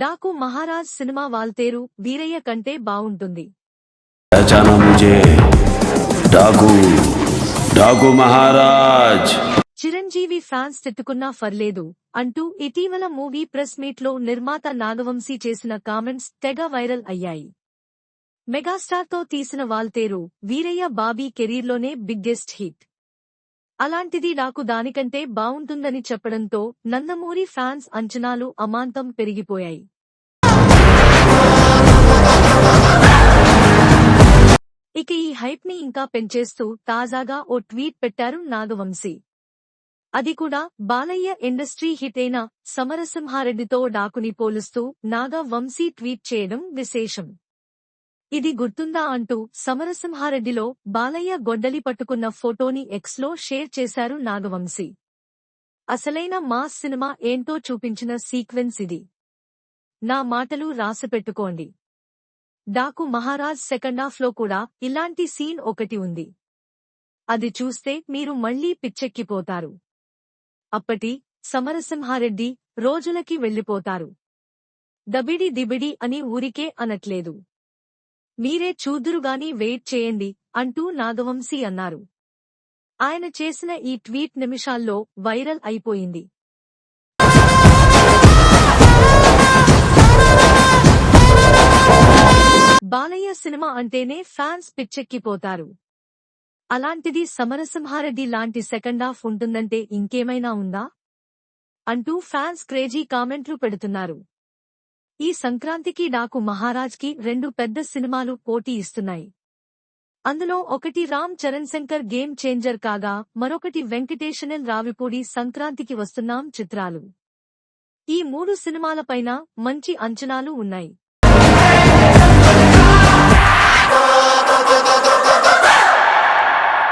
Daaku Maharaj cinema Waltair Veerayya కంటే బావుంటుంది. Chiranjeevi fans తిట్టుకున్నా ఫర్లేదు అంటూ ఇటీవల మూవీ ప్రెస్ మీట్లో నిర్మాత నాగవంశీ చేసిన కామెంట్స్ తెగ వైరల్ అయ్యాయి. మెగాస్టార్తో తీసిన వాల్తేరు వీరయ్య బాబీ కెరీర్లోనే బిగ్గెస్ట్ హిట్. అలాంటిది నాకు దానికంటే బావుంటుందని చెప్పడంతో నందమూరి ఫ్యాన్స్ అంచనాలు అమాంతం పెరిగిపోయాయి. ఇక ఈ హైప్ని ఇంకా పెంచేస్తూ తాజాగా ఓ ట్వీట్ పెట్టారు నాగవంశీ. అది కూడా బాలయ్య ఇండస్ట్రీ హిట్ అయిన సమరసింహారెడ్డితో డాకుని పోలుస్తూ నాగా వంశీ ట్వీట్ చేయడం విశేషం. ఇది గుర్తుందా అంటూ సమరసింహారెడ్డిలో బాలయ్య గొడ్డలి పట్టుకున్న ఫోటోని ఎక్స్లో షేర్ చేశారు నాగవంశీ. అసలైన మాస్ సినిమా ఏంటో చూపించిన సీక్వెన్స్ ఇది. నా మాటలు రాసిపెట్టుకోండి డాకు మహారాజ్ సెకండాఫ్లో కూడా ఇలాంటి సీన్ ఒకటి ఉంది. అది చూస్తే మీరు మళ్ళీ పిచ్చెక్కిపోతారు. అప్పటి సమరసింహారెడ్డి రోజులకి వెళ్ళిపోతారు. దబిడి దిబిడి అని ఊరికే అనట్లేదు. మీరే చూద్దురుగాని వెయిట్ చేయండి అంటూ నాగవంశీ అన్నారు. ఆయన చేసిన ఈ ట్వీట్ నిమిషాల్లో వైరల్ అయిపోయింది. బాలయ్య సినిమా అంటేనే ఫ్యాన్స్ పిచ్చెక్కిపోతారు. అలాంటిది సమరసింహారెడ్డి లాంటి సెకండ్ హాఫ్ ఉంటుందంటే ఇంకేమైనా ఉందా? అంటూ ఫ్యాన్స్ క్రేజీ కామెంట్లు పెడుతున్నారు. ఈ సంక్రాంతికి నాకు మహారాజ్కి రెండు పెద్ద సినిమాలు పోటీ ఇస్తున్నాయి. అందులో ఒకటి రామ్ చరణ్ శంకర్ గేమ్ చేంజర్ కాగా మరొకటి వెంకటేశనల్ రావిపూడి సంక్రాంతికి వస్తున్నాం చిత్రాలు. ఈ మూడు సినిమాలపైన మంచి అంచనాలు ఉన్నాయి.